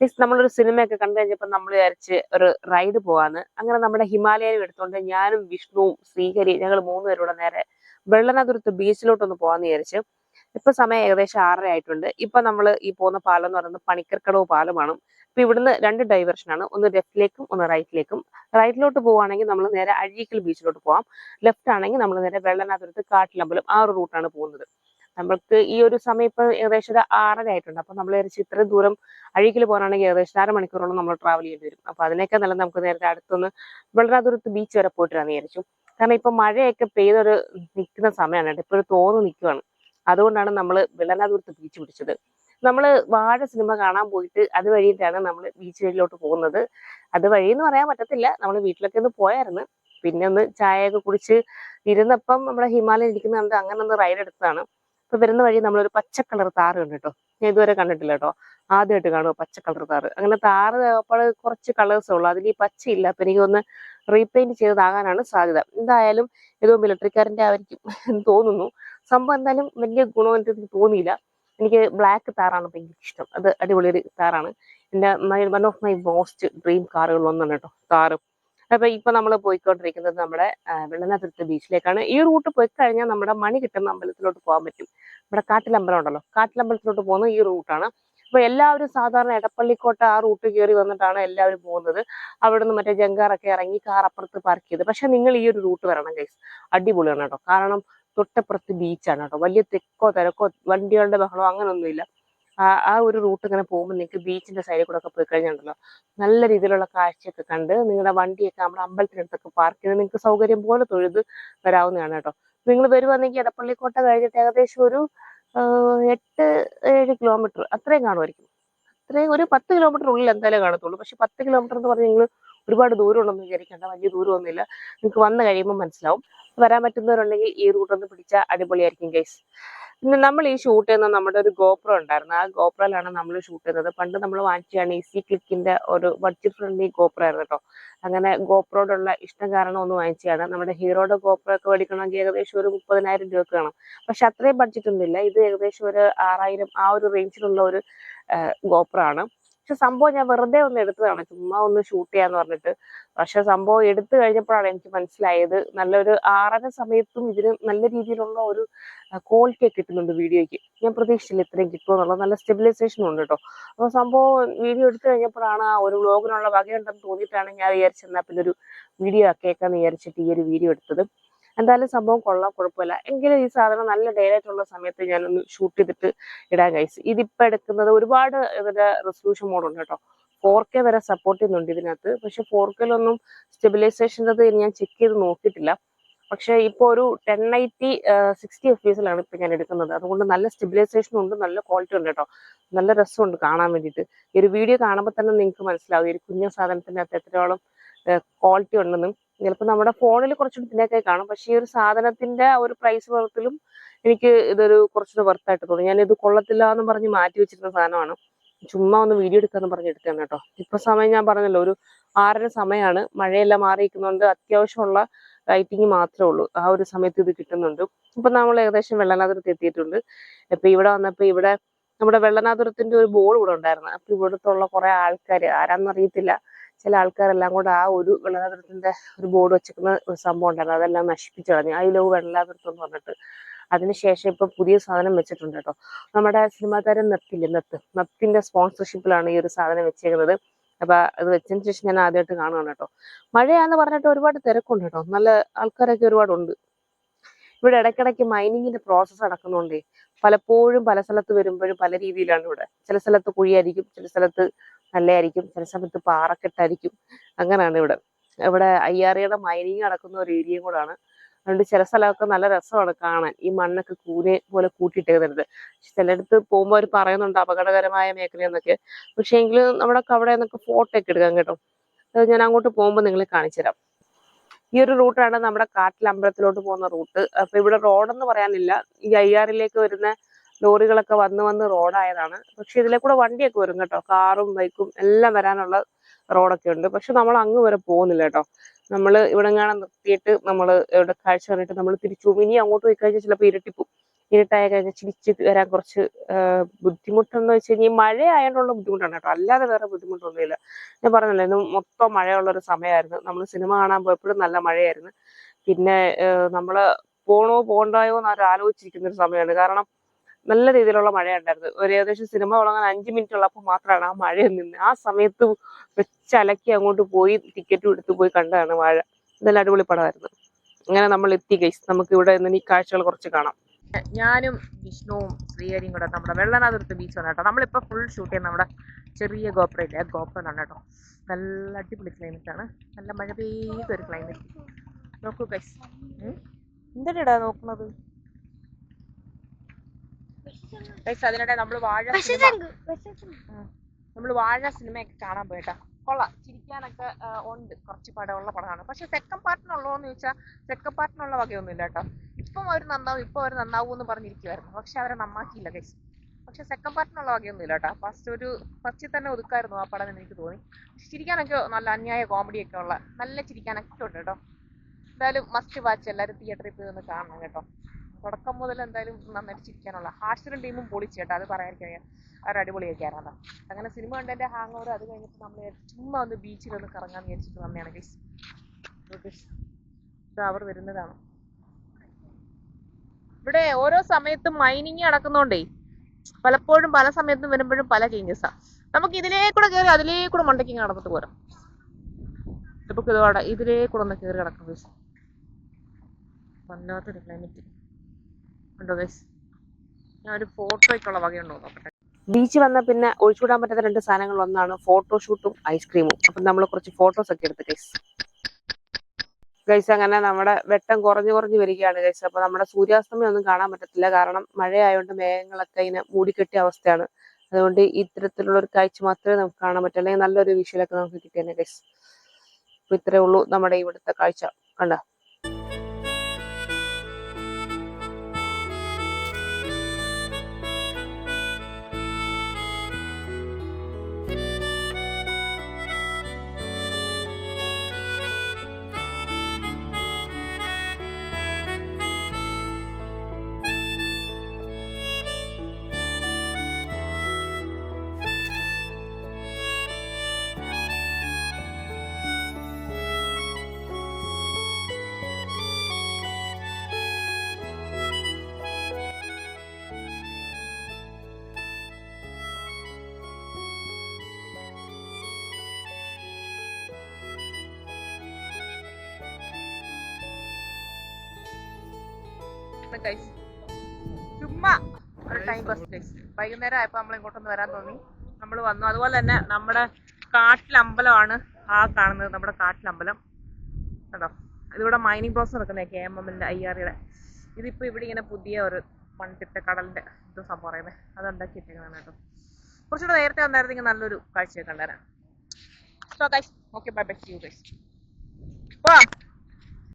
Means നമ്മളൊരു സിനിമയൊക്കെ കണ്ടു കഴിഞ്ഞപ്പോൾ നമ്മൾ വിചാരിച്ച് ഒരു റൈഡ് പോവാന്ന്. അങ്ങനെ നമ്മുടെ ഹിമാലയനും എടുത്തുകൊണ്ട് ഞാനും വിഷ്ണുവും ശ്രീഹരി ഞങ്ങൾ മൂന്നുപേരൂടെ നേരെ വെള്ളനാതുരത്ത് ബീച്ചിലോട്ടൊന്ന് പോവാന്ന് വിചാരിച്ച്. ഇപ്പൊ സമയം ഏകദേശം ആറര ആയിട്ടുണ്ട്. ഇപ്പൊ നമ്മൾ ഈ പോകുന്ന പാലം എന്ന് പറയുന്നത് പണിക്കർക്കടവ് പാലമാണ്. ഇപ്പൊ ഇവിടുന്ന് രണ്ട് ഡൈവേർഷൻ ആണ്. ഒന്ന് ലെഫ്റ്റിലേക്കും ഒന്ന് റൈറ്റിലേക്കും റൈറ്റിലോട്ട് പോവുകയാണെങ്കിൽ നമ്മൾ നേരെ അഴീക്കൽ ബീച്ചിലോട്ട് പോവാം. ലെഫ്റ്റ് ആണെങ്കിൽ നമ്മൾ നേരെ വെള്ളനാതുരത്ത് കാട്ടിലമ്പലം ആ ഒരു റൂട്ടാണ് പോകുന്നത്. നമ്മൾക്ക് ഈ ഒരു സമയം ഇപ്പൊ ഏകദേശം ഒരു ആറര ആയിട്ടുണ്ട്. അപ്പൊ നമ്മൾ ഏകദേശം ഇത്രയും ദൂരം അഴീക്കിൽ പോകാനാണെങ്കിൽ ഏകദേശം അര മണിക്കൂറോളം നമ്മൾ ട്രാവൽ ചെയ്യേണ്ടി വരും. അപ്പൊ അതിനേക്കാൾ നല്ല നമുക്ക് നേരത്തെ അടുത്തൊന്ന് വെള്ളരാതുരത്ത് ബീച്ച് വരെ പോയിട്ട് വിചാരിച്ചു. കാരണം ഇപ്പൊ മഴയൊക്കെ പെയ്തൊരു നിൽക്കുന്ന സമയമാണ്. ഇപ്പൊ ഒരു തോന്നു നിൽക്കുവാണ് അതുകൊണ്ടാണ് നമ്മൾ വെള്ളനാതുരത്ത് ബീച്ച് പിടിച്ചത്. നമ്മൾ വാഴ സിനിമ കാണാൻ പോയിട്ട് അത് വഴിയിട്ടാണ് നമ്മൾ ബീച്ച് വഴിയിലോട്ട് പോകുന്നത്. അത് എന്ന് പറയാൻ പറ്റത്തില്ല. നമ്മൾ വീട്ടിലൊക്കെ ഒന്ന് പോയായിരുന്നു. പിന്നെ ഒന്ന് ചായയൊക്കെ കുടിച്ച് ഇരുന്നപ്പം നമ്മുടെ ഹിമാലയം ഇരിക്കുന്ന കണ്ട്. അങ്ങനെ ഒന്ന് റൈഡ് എടുത്തതാണ്. ഇപ്പൊ വരുന്ന വഴി നമ്മളൊരു പച്ച കളർ താറ് കണ്ടിട്ടോ? ഞാൻ ഇതുവരെ കണ്ടിട്ടില്ല കേട്ടോ. ആദ്യമായിട്ട് കാണുക പച്ച കളർ താറ്. അങ്ങനെ താറ് അപ്പോൾ കുറച്ച് കളേഴ്സേ ഉള്ളൂ. അതിൽ ഈ പച്ച ഇല്ല അപ്പൊ എനിക്ക് ഒന്ന് റീപെയിന്റ് ചെയ്തതാകാനാണ് സാധ്യത. എന്തായാലും ഏതോ മിലിട്ടറിക്കാരന്റെ ആയിരിക്കും എന്ന് തോന്നുന്നു. സംഭവം എന്തായാലും വലിയ ഗുണം എനിക്ക് തോന്നിയില്ല. എനിക്ക് ബ്ലാക്ക് താറാണ് ഭയങ്കര ഇഷ്ടം. അത് അടിപൊളി ഒരു താറാണ്. എന്റെ one of my most dream കാറുകൾ ഒന്നാണ് കേട്ടോ. താറ്. അപ്പൊ ഇപ്പൊ നമ്മൾ പോയിക്കൊണ്ടിരിക്കുന്നത് നമ്മുടെ ആ, ബീച്ചിലേക്കാണ്. ഈ റൂട്ട് പോയി കഴിഞ്ഞാൽ നമ്മുടെ മണി കിട്ടുന്ന അമ്പലത്തിലോട്ട് പോകാൻ പറ്റും. നമ്മുടെ കാട്ടിലമ്പലം ഉണ്ടല്ലോ. കാട്ടിലമ്പലത്തിലോട്ട് പോകുന്ന ഈ റൂട്ടാണ്. അപ്പൊ എല്ലാവരും സാധാരണ എടപ്പള്ളിക്കോട്ട ആ റൂട്ട് കയറി വന്നിട്ടാണ് എല്ലാവരും പോകുന്നത്. അവിടുന്ന് മറ്റേ ജങ്കാറൊക്കെ ഇറങ്ങി കാർ അപ്പുറത്ത് പാർക്ക് ചെയ്ത്. പക്ഷെ നിങ്ങൾ ഈ ഒരു റൂട്ട് വരണം ഗൈസ് അടിപൊളിയാണ് കേട്ടോ. കാരണം തൊട്ടപ്പുറത്ത് ബീച്ചാണ് കേട്ടോ. വലിയ തിക്കോ തിരക്കോ വണ്ടികളുടെ ബഹളോ അങ്ങനൊന്നുമില്ല. ആ ഒരു റൂട്ട് ഇങ്ങനെ പോകുമ്പോൾ നിങ്ങൾക്ക് ബീച്ചിന്റെ സൈഡിൽ കൂടെ ഒക്കെ പോയി കഴിഞ്ഞുണ്ടല്ലോ നല്ല രീതിയിലുള്ള കാഴ്ചയൊക്കെ കണ്ട് നിങ്ങളുടെ വണ്ടിയൊക്കെ നമ്മുടെ അമ്പലത്തിനടുത്തൊക്കെ പാർക്ക് ചെയ്ത് നിങ്ങൾക്ക് സൗകര്യം പോലെ തൊഴുത് വരാവുന്നതാണ് കേട്ടോ. നിങ്ങൾ വരുവാണെങ്കിൽ എടപ്പള്ളിക്കോട്ട കഴിഞ്ഞിട്ട് ഏകദേശം ഒരു എട്ട് ഏഴ് കിലോമീറ്റർ അത്രയും കാണുമായിരിക്കും അത്രയും ഒരു പത്ത് കിലോമീറ്റർ ഉള്ളിൽ എന്തായാലും കാണത്തുള്ളൂ. പക്ഷെ പത്ത് കിലോമീറ്റർ എന്ന് പറഞ്ഞാൽ നിങ്ങൾ ഒരുപാട് ദൂരം ഉണ്ടെന്ന് വിചാരിക്കേണ്ട. വലിയ ദൂരമൊന്നുമില്ല. നിങ്ങൾക്ക് വന്നു കഴിയുമ്പോൾ മനസ്സിലാവും. വരാൻ പറ്റുന്നവരുണ്ടെങ്കിൽ ഈ റൂട്ടൊന്ന് പിടിച്ചാൽ അടിപൊളിയായിരിക്കും ഗൈസ് നമ്മൾ ഈ ഷൂട്ട് ചെയ്യുന്ന നമ്മുടെ ഒരു ഗോപ്രോ ഉണ്ടായിരുന്നു. ആ ഗോപ്രോയിലാണ് നമ്മൾ ഷൂട്ട് ചെയ്തത് പണ്ട് നമ്മൾ വാങ്ങിച്ചതാണ് ഈസി ക്ലിക്കിന്റെ ഒരു ബഡ്ജറ്റ് ഫ്രണ്ട്ലി ഗോപ്രോ ആയിരുന്നു കേട്ടോ. അങ്ങനെ ഗോപ്രോയോടുള്ള ഇഷ്ടം കാരണം ഒന്ന് വാങ്ങിച്ചതാണ്. നമ്മുടെ ഹീറോയുടെ ഗോപ്രോ ഒക്കെ മേടിക്കണമെങ്കിൽ ഏകദേശം ഒരു മുപ്പതിനായിരം രൂപ വേണം. പക്ഷെ അത്രയും ബഡ്ജറ്റ് ഒന്നുമില്ല ഇത് ഏകദേശം ഒരു ആറായിരം ആ ഒരു റേഞ്ചിലുള്ള ഒരു ഗോപ്രോ ആണ്. പക്ഷെ സംഭവം ഞാൻ വെറുതെ ഒന്ന് എടുത്തതാണ്. ചുമ്മാ ഒന്ന് ഷൂട്ട് ചെയ്യാന്ന് പറഞ്ഞിട്ട്. പക്ഷെ സംഭവം എടുത്തു കഴിഞ്ഞപ്പോഴാണ് എനിക്ക് മനസ്സിലായത് നല്ലൊരു ആറര സമയത്തും ഇതിന് നല്ല രീതിയിലുള്ള ഒരു ക്വാളിറ്റി ഒക്കെ കിട്ടുന്നുണ്ട് വീഡിയോയ്ക്ക്. ഞാൻ പ്രതീക്ഷിച്ചില്ല ഇത്രയും കിട്ടുമെന്നുള്ള നല്ല സ്റ്റെബിലൈസേഷനും ഉണ്ട് കേട്ടോ. അപ്പോൾ സംഭവം വീഡിയോ എടുത്തു കഴിഞ്ഞപ്പോഴാണ് ആ ഒരു വ്ളോഗിനുള്ള വകയുണ്ടെന്ന് തോന്നിയിട്ടാണ് ഞാൻ വിചാരിച്ചെന്നാൽ പിന്നെ ഒരു വീഡിയോ ആക്കിയേക്കാന്ന് വിചാരിച്ചിട്ട് ഈ ഒരു വീഡിയോ എടുത്തത്. എന്തായാലും സംഭവം കൊള്ളാം കുഴപ്പമില്ല. എങ്കിലും ഈ സാധനം നല്ല ഡേ ലൈറ്റ് ഉള്ള സമയത്ത് ഞാനൊന്ന് ഷൂട്ട് ചെയ്തിട്ട് ഇടാൻ കഴിച്ചു ഇതിപ്പോ എടുക്കുന്നത് ഒരുപാട് ഇതിന്റെ റെസൊല്യൂഷൻ മോഡുണ്ട് കേട്ടോ. ഫോർ കെ വരെ സപ്പോർട്ട് ചെയ്യുന്നുണ്ട് ഇതിനകത്ത്. പക്ഷെ ഫോർ കെയിലൊന്നും സ്റ്റെബിലൈസേഷന്റെ ഞാൻ ചെക്ക് ചെയ്ത് നോക്കിയിട്ടില്ല. പക്ഷെ ഇപ്പൊ ഒരു ടെൻ എയ്റ്റി സിക്സ്റ്റി എഫ് പീസിലാണ് ഇപ്പൊ ഞാൻ എടുക്കുന്നത്. അതുകൊണ്ട് നല്ല സ്റ്റെബിലൈസേഷൻ ഉണ്ട് നല്ല ക്വാളിറ്റി ഉണ്ട് കേട്ടോ. നല്ല രസമുണ്ട് കാണാൻ വേണ്ടിയിട്ട്. ഈ ഒരു വീഡിയോ കാണുമ്പോൾ തന്നെ നിങ്ങൾക്ക് മനസ്സിലാവും. ഈ ഒരു കുഞ്ഞു അകത്ത് എത്രയോളം ക്വാളിറ്റി ഉണ്ടെന്നും. ചിലപ്പോൾ നമ്മുടെ ഫോണിൽ കുറച്ചുകൂടി ഇതിനൊക്കെ കാണും. പക്ഷേ ഈ ഒരു സാധനത്തിന്റെ ഒരു പ്രൈസ് വർത്തിലും എനിക്ക് ഇതൊരു കുറച്ചുകൂടി വർത്തായിട്ട് തോന്നി. ഞാൻ ഇത് കൊള്ളത്തില്ല എന്ന് പറഞ്ഞ് മാറ്റി വെച്ചിരുന്ന സാധനമാണ്. ചുമ്മാ ഒന്ന് വീഡിയോ എടുക്കാന്ന് പറഞ്ഞ് എടുത്തതാണ് കേട്ടോ. ഇപ്പൊ സമയം ഞാൻ പറഞ്ഞല്ലോ ഒരു ആറര സമയമാണ് മഴയെല്ലാം മാറിയിരിക്കുന്നതുകൊണ്ട് അത്യാവശ്യമുള്ള ലൈറ്റിങ് മാത്രമേ ഉള്ളൂ. ആ ഒരു സമയത്ത് ഇത് കിട്ടുന്നുണ്ട്. ഇപ്പൊ നമ്മൾ ഏകദേശം വെള്ളനാതുരത്ത് എത്തിയിട്ടുണ്ട്. ഇപ്പൊ ഇവിടെ വന്നപ്പോ ഇവിടെ നമ്മുടെ വെള്ളനാതുരത്തിന്റെ ഒരു ബോർഡ് ഇവിടെ ഉണ്ടായിരുന്നു. അപ്പൊ ഇവിടുത്തുള്ള കുറെ ആരാന്ന് അറിയത്തില്ല ചില ആൾക്കാരെല്ലാം കൂടെ ആ ഒരു വെള്ളാതൃത്തിന്റെ ഒരു ബോർഡ് വെച്ചിരിക്കുന്ന ഒരു സംഭവം ഉണ്ടായിരുന്നു. അതെല്ലാം നശിപ്പിച്ചു കളഞ്ഞു. ഐ ലവ് വെള്ളനാതുരത്ത് എന്ന് പറഞ്ഞിട്ട്. അതിനുശേഷം ഇപ്പൊ പുതിയ സാധനം വെച്ചിട്ടുണ്ട് കേട്ടോ. നമ്മുടെ സിനിമാ താരം നത്തില്ലേ? നത്ത്. നത്തിന്റെ സ്പോൺസർഷിപ്പിലാണ് ഈ ഒരു സാധനം വെച്ചേക്കുന്നത്. അപ്പൊ അത് വെച്ചതിന് ശേഷം ഞാൻ ആദ്യമായിട്ട് കാണുകയാണ് കേട്ടോ. മഴയാന്ന് പറഞ്ഞിട്ട് ഒരുപാട് തിരക്കുണ്ട് കേട്ടോ. നല്ല ആൾക്കാരൊക്കെ ഒരുപാടുണ്ട്. ഇവിടെ ഇടയ്ക്കിടയ്ക്ക് മൈനിങ്ങിന്റെ പ്രോസസ്സ് നടക്കുന്നുണ്ടേ പലപ്പോഴും പല സ്ഥലത്ത് വരുമ്പോഴും പല രീതിയിലാണ് ഇവിടെ. ചില സ്ഥലത്ത് കുഴിയായിരിക്കും ചില സ്ഥലത്ത് നല്ലതായിരിക്കും ചില സമയത്ത് പാറക്കെട്ടായിരിക്കും. അങ്ങനെയാണ് ഇവിടെ. ഇവിടെ അയ്യാറിയുടെ മൈനിങ് നടക്കുന്ന ഒരു ഏരിയയും കൂടാണ്. അതുകൊണ്ട് ചില സ്ഥലമൊക്കെ നല്ല രസമാണ് കാണാൻ. ഈ മണ്ണൊക്കെ കൂനെ പോലെ കൂട്ടിയിട്ടേക്കുന്നത്. ചിലയിടത്ത് പോകുമ്പോൾ അവർ പറയുന്നുണ്ട് അപകടകരമായ മേഖലയെന്നൊക്കെ. പക്ഷേ എങ്കിലും നമ്മുടെ അവിടെ നിന്നൊക്കെ ഫോട്ടോ ഒക്കെ എടുക്കാം കേട്ടോ. അത് ഞാൻ അങ്ങോട്ട് പോകുമ്പോൾ നിങ്ങളെ കാണിച്ചു തരാം. ഈ ഒരു റൂട്ടാണ് നമ്മുടെ കാട്ടിലമ്പലത്തിലോട്ട് പോകുന്ന റൂട്ട്. അപ്പൊ ഇവിടെ റോഡെന്ന് പറയാനില്ല. ഈ അയ്യാറിലേക്ക് വരുന്ന ലോറികളൊക്കെ വന്ന് വന്ന് റോഡായതാണ്. പക്ഷെ ഇതിലെ കൂടെ വണ്ടിയൊക്കെ വരും കേട്ടോ. കാറും ബൈക്കും എല്ലാം വരാനുള്ള റോഡൊക്കെ ഉണ്ട്. പക്ഷെ നമ്മൾ അങ്ങ് വരെ പോകുന്നില്ല കേട്ടോ. നമ്മൾ ഇവിടെ കാണാൻ നിർത്തിയിട്ട് നമ്മൾ ഇവിടെ കാഴ്ച കണ്ടിട്ട് നമ്മൾ തിരിച്ചു പോകും ഇനി അങ്ങോട്ട് പോയി കഴിഞ്ഞാൽ ചിലപ്പോൾ ഇരട്ടിപ്പും ഇരുട്ടായ കഴിഞ്ഞാൽ ചിരിച്ച് വരാൻ കുറച്ച് ബുദ്ധിമുട്ടെന്ന് വെച്ച് കഴിഞ്ഞാൽ മഴ ആയതുകൊണ്ടുള്ള ബുദ്ധിമുട്ടാണ് കേട്ടോ. അല്ലാതെ വേറെ ബുദ്ധിമുട്ടൊന്നുമില്ല ഞാൻ പറഞ്ഞല്ലോ ഇന്ന് മൊത്തം മഴയുള്ള ഒരു സമയമായിരുന്നു. നമ്മൾ സിനിമ കാണാൻ പോയപ്പോഴും നല്ല മഴയായിരുന്നു. പിന്നെ നമ്മൾ പോണോ പോണ്ടായോ എന്ന് ആരും ആലോചിച്ചിരിക്കുന്ന ഒരു സമയമാണ്. കാരണം നല്ല രീതിയിലുള്ള മഴയുണ്ടായിരുന്നു. ഒരു ഏകദേശം സിനിമ തുടങ്ങാൻ അഞ്ച് മിനിറ്റ് ഉള്ളപ്പോൾ മാത്രമാണ് ആ മഴ നിന്ന്. ആ സമയത്ത് വെച്ചലക്കി അങ്ങോട്ട് പോയി ടിക്കറ്റും എടുത്തു പോയി കണ്ടതാണ് മഴ. ഇതെല്ലാം അടിപൊളി പടമായിരുന്നു. അങ്ങനെ നമ്മൾ എത്തി ഗൈസ് നമുക്ക് ഇവിടെ നിന്ന് ഈ കാഴ്ചകൾ കുറച്ച് കാണാം. ഞാനും വിഷ്ണുവും ശ്രീഹരിയും കൂടെ നമ്മുടെ വെള്ളനാഥപുരത്ത് ബീച്ച് വന്നു കേട്ടോ. നമ്മളിപ്പോൾ ഫുൾ ഷൂട്ട് ചെയ്യുന്ന നമ്മുടെ ചെറിയ ഗോപ്രയില്ലേ ഗോപ്രനാണ് കേട്ടോ. നല്ല അടിപൊളി ക്ലൈമറ്റ് ആണ്. നല്ല മഴ പെയ്തൊരു ക്ലൈമറ്റ് നോക്കൂ ഗൈസ് എന്തിനാ നോക്കുന്നത്? അതിനിടെ നമ്മൾ വാഴ നമ്മൾ വാഴ സിനിമയൊക്കെ കാണാൻ പോയിട്ടാ കൊള്ളാം. ചിരിക്കാനൊക്കെ ഉണ്ട്. കുറച്ച് പടമുള്ള പടമാണ് പക്ഷെ സെക്കൻഡ് പാർട്ടിനുള്ളതെന്ന് ചോദിച്ചാൽ സെക്കൻഡ് പാർട്ടിനുള്ള വകയൊന്നും ഇല്ല കേട്ടോ. ഇപ്പം അവർ നന്നാവും ഇപ്പം അവർ നന്നാവും എന്ന് പറഞ്ഞിരിക്കുവായിരുന്നു. പക്ഷെ അവരെ നന്നാക്കിയില്ല കൈസ് പക്ഷെ സെക്കൻഡ് പാർട്ടിനുള്ള വകയൊന്നും ഇല്ല കേട്ടോ. ഫസ്റ്റ് ഒരു ഫസ്റ്റിൽ തന്നെ ഒതുക്കായിരുന്നു ആ പടം എന്ന് എനിക്ക് തോന്നി. പക്ഷെ ചിരിക്കാനൊക്കെ നല്ല അന്യായ കോമഡി ഒക്കെ ഉള്ള നല്ല ചിരിക്കാനൊക്കെ ഉണ്ട് കേട്ടോ. എന്തായാലും മസ്റ്റ് വാച്ച് എല്ലാവരും തിയേറ്ററിൽ പോയി ഒന്ന് കാണണം കേട്ടോ. തുടക്കം മുതൽ എന്തായാലും നന്നായിട്ട് ചിരിക്കാനുള്ള. ഹാഷിറും ടീമും പൊളിച്ച് കേട്ടോ. അത് പറയാതിരിക്കാൻ അവർ അടിപൊളിയൊക്കെയായിരുന്നു അങ്ങനെ സിനിമ കണ്ടതിന്റെ ഹാങ് ഓവർ അത് കഴിഞ്ഞിട്ട് നമ്മൾ ചുമ്മാ ഒന്ന് ബീച്ചിൽ ഒന്ന് കറങ്ങാൻ വിചാരിച്ചിട്ട് വന്നതാണ് ഗൈസ് അവർ വരുന്നതാണ്. ഇവിടെ ഓരോ സമയത്തും മൈനിങ് നടക്കുന്നോണ്ടേ പലപ്പോഴും പല സമയത്തും വരുമ്പോഴും പല ചേഞ്ചസാ നമുക്ക് ഇതിലേ കൂടെ കയറി അതിലേ കൂടെ മണ്ടയ്ക്ക് നടന്നിട്ട് പോരാം. നമുക്ക് ഇതിലേ കൂടെ ഒന്ന് കയറി കിടക്കും വല്ലാത്തൊരു ക്ലൈമറ്റ് ഉണ്ടോ ഞാൻ ഒരു ബീച്ച് വന്ന പിന്നെ ഒഴിച്ചുവിടാൻ പറ്റാത്ത രണ്ട് സാധനങ്ങൾ ഒന്നാണ് ഫോട്ടോഷൂട്ടും ഐസ്ക്രീമും. അപ്പം നമ്മൾ കുറച്ച് ഫോട്ടോസ് ഒക്കെ എടുത്ത് ഗൈസ് ഗൈസ് അങ്ങനെ നമ്മുടെ വെട്ടം കുറഞ്ഞു കുറഞ്ഞു വരികയാണ് ഗൈസ് അപ്പൊ നമ്മുടെ സൂര്യാസ്തമയം ഒന്നും കാണാൻ പറ്റത്തില്ല. കാരണം മഴയായതുകൊണ്ട് മേഘങ്ങളൊക്കെ ഇങ്ങനെ മൂടിക്കെട്ടിയ അവസ്ഥയാണ്. അതുകൊണ്ട് ഇത്തരത്തിലുള്ള ഒരു കാഴ്ച മാത്രമേ നമുക്ക് കാണാൻ പറ്റൂ. അല്ലെങ്കിൽ നല്ലൊരു വിഷ്വലൊക്കെ നമുക്ക് കിട്ടിയേനെ ഗൈസ് അപ്പൊ ഇത്രേ ഉള്ളൂ നമ്മുടെ ഇവിടുത്തെ കാഴ്ച. കണ്ട? ഗൈസ് ചുമ്മാ ഒരു ടൈം പാസ് കഴിച്ചു വൈകുന്നേരം ആയപ്പോ നമ്മൾ ഇങ്ങോട്ടൊന്ന് വരാൻ തോന്നി. നമ്മൾ വന്നു. അതുപോലെ തന്നെ നമ്മുടെ കാട്ടിലമ്പലമാണ് ആ കാണുന്നത്. നമ്മുടെ കാട്ടിലമ്പലം. കേട്ടോ ഇതിവിടെ മൈനിങ് പ്രോസസ് നടക്കുന്ന കെ എം എമ്മിന്റെ ഐ ആറിയുടെ ഇതിപ്പോ ഇവിടെ ഇങ്ങനെ പുതിയ ഒരു പണ്ടിട്ട കടലിന്റെ ഇത് സംഭവം പറയുന്നത് അത് ഉണ്ടാക്കിയിട്ടേക്കുന്നതാണ് കേട്ടോ. കുറച്ചുകൂടെ നേരത്തെ വന്നായിരുന്നെങ്കിൽ നല്ലൊരു കാഴ്ചയൊക്കെ ഉണ്ടായിരുന്നു so guys okay bye bye you guys പോവാം.